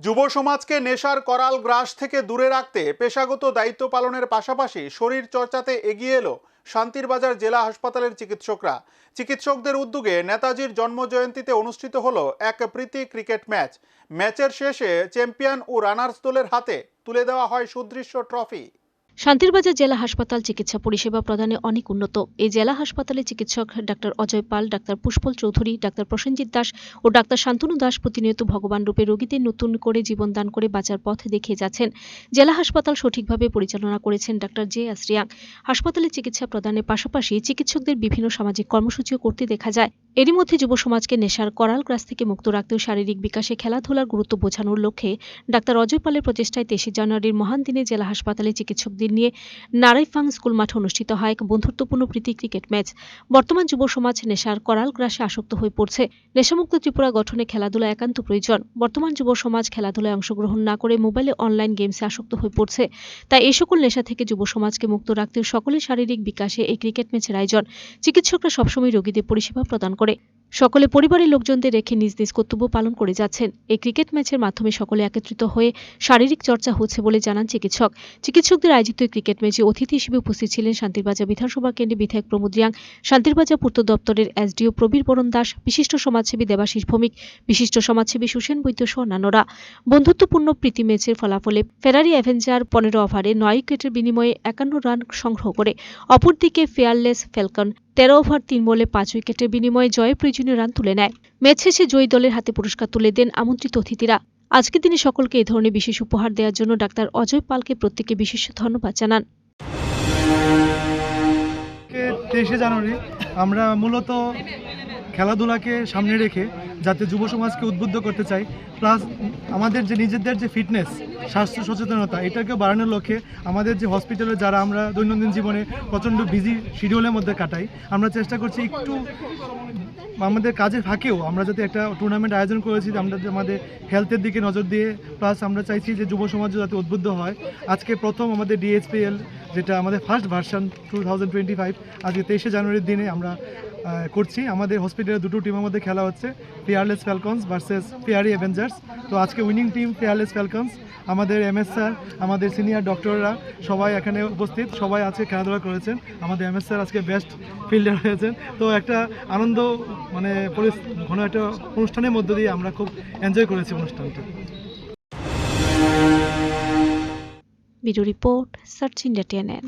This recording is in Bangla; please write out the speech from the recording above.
যুব সমাজকে নেশার করাল গ্রাস থেকে দূরে রাখতে পেশাগত দায়িত্ব পালনের পাশাপাশি শরীর চর্চাতে এগিয়ে এলো শান্তির বাজার জেলা হাসপাতালের চিকিৎসকরা। চিকিৎসকদের উদ্যোগে নেতাজির জন্মজয়ন্তীতে অনুষ্ঠিত হলো এক প্রীতি ক্রিকেট ম্যাচ। ম্যাচের শেষে চ্যাম্পিয়ন ও রানার্স দলের হাতে তুলে দেওয়া হয় সুদৃশ্য ট্রফি। শান্তিরবাজার জেলা হাসপাতাল চিকিৎসা পরিষেবা প্রদানে অনেক উন্নত। এই জেলা হাসপাতালে চিকিৎসক doctor Ajay Pal, doctor Pushpal Chowdhury, doctor Prosenjit Das ও ডাক্তার শান্তনু দাস প্রতিনিয়ত ভগবান রূপে রোগীদের নতুন করে জীবন দান করে বাঁচার পথ দেখিয়ে যাচ্ছেন। জেলা হাসপাতাল সঠিকভাবে পরিচালনা করেছেন ডাক্তার জে আসরিয়াং হাসপাতালে চিকিৎসা প্রদানের পাশাপাশি চিকিৎসকদের বিভিন্ন সামাজিক কর্মসূচিও করতে দেখা যায়। এরই মধ্যে যুব সমাজকে নেশার করাল গ্রাস থেকে মুক্ত রাখতেও শারীরিক বিকাশে খেলাধুলার গুরুত্ব বোঝানোর লক্ষ্যে ডাক্তার অজয় পালের প্রচেষ্টায় তেইশে জানুয়ারির মহান দিনে জেলা হাসপাতালে চিকিৎসকদের নিয়ে নারাইফাং স্কুল মাঠে অনুষ্ঠিত হয় এক বন্ধুত্বপূর্ণ প্রীতি ক্রিকেট ম্যাচ। বর্তমান যুব সমাজ নেশার করাল গ্রাসে আসক্ত হয়ে পড়ছে। নেশামুক্ত ত্রিপুরা গঠনে খেলাধুলা একান্ত প্রয়োজন। বর্তমান যুব সমাজ খেলাধুলায় অংশগ্রহণ না করে মোবাইলে অনলাইন গেমসে আসক্ত হয়ে পড়ছে। তাই এই সকল নেশা থেকে যুব সমাজকে মুক্ত রাখতে সকলের শারীরিক বিকাশে এই ক্রিকেট ম্যাচের আয়োজন। চিকিৎসকরা সবসময় রোগীদের পরিষেবা প্রদান করে। সকলে পরিবারের লোকজনদের রেখে নিজ নিজ কর্তব্য পালন করে যাচ্ছেন। এই ক্রিকেট ম্যাচের মাধ্যমে সকলে একত্রিত হয়ে শারীরিক চর্চা হচ্ছে বলে জানান চিকিৎসক। চিকিৎসকদের আয়োজিত ক্রিকেট ম্যাচে অতিথি হিসেবে উপস্থিত ছিলেন শান্তিরবাজার বিধানসভা কেন্দ্রের বিধায়ক প্রমোদ রিয়াং, শান্তিরবাজার পূর্ত দপ্তরের এসডিও প্রবীর বরণ দাস, বিশিষ্ট সমাজসেবী দেবাশিস ভৌমিক, বিশিষ্ট সমাজসেবী সুসেন বৈদ্য সহ অন্যান্যরা। বন্ধুত্বপূর্ণ প্রীতি ম্যাচের ফলাফলে ফেরারি অ্যাভেঞ্জার পনেরো ওভারে নয় উইকেটের বিনিময়ে একান্ন রান সংগ্রহ করে, অপরদিকে ফেয়ারলেস ফ্যালকন তেরো ওভার তিন বলে পাঁচ উইকেটের বিনিময়ে জয়ে প্রয়োজনীয় রান তুলে নেয়। ম্যাচ শেষে জয়ী দলের হাতে পুরস্কার তুলে দেন আমন্ত্রিত অতিথিরা। আজকের দিনে সকলকে এই ধরনের বিশেষ উপহার দেওয়ার জন্য ডাক্তার অজয় পালকে প্রত্যেকে বিশেষ ধন্যবাদ জানান। তেইশে জানুয়ারি আমরা মূলত খেলাধুলাকে সামনে রেখে যাতে যুব সমাজকে উদ্বুদ্ধ করতে চাই। প্লাস আমাদের যে নিজেদের যে ফিটনেস স্বাস্থ্য সচেতনতা এটাকে বাড়ানোর লক্ষ্যে আমাদের যে হসপিটালে যারা আমরা দৈনন্দিন জীবনে প্রচণ্ড বিজি শিডিউলের মধ্যে কাটাই, আমরা চেষ্টা করছি একটু আমাদের কাজের ফাঁকেও আমরা যাতে একটা টুর্নামেন্ট আয়োজন করেছি, আমরা আমাদের হেলথের দিকে নজর দিয়ে প্লাস আমরা চাইছি যে যুব সমাজ যাতে উদ্বুদ্ধ হয়। আজকে প্রথম আমাদের ডিএসপিএল যেটা আমাদের first version two thousand twenty five আজকে তেইশে জানুয়ারির দিনে আমরা করছি। আমাদের হসপিটালে দুটো টিমের মধ্যে খেলা হচ্ছে fearless falcons versus fiery avengers তো আজকে উইনিং টিম ফিয়ারলেস ফ্যালকনস আমাদের এমএস স্যার আমাদের সিনিয়র ডক্টররা সবাই এখানে উপস্থিত, সবাই আজকে খেলাধুলা করেছেন। আমাদের এমএস স্যার আজকে বেস্ট ফিল্ডার হয়েছেন। তো একটা আনন্দ মানে ঘন একটা অনুষ্ঠানের মধ্য দিয়ে আমরা খুব এনজয় করেছি অনুষ্ঠানটা। Video report search India TNN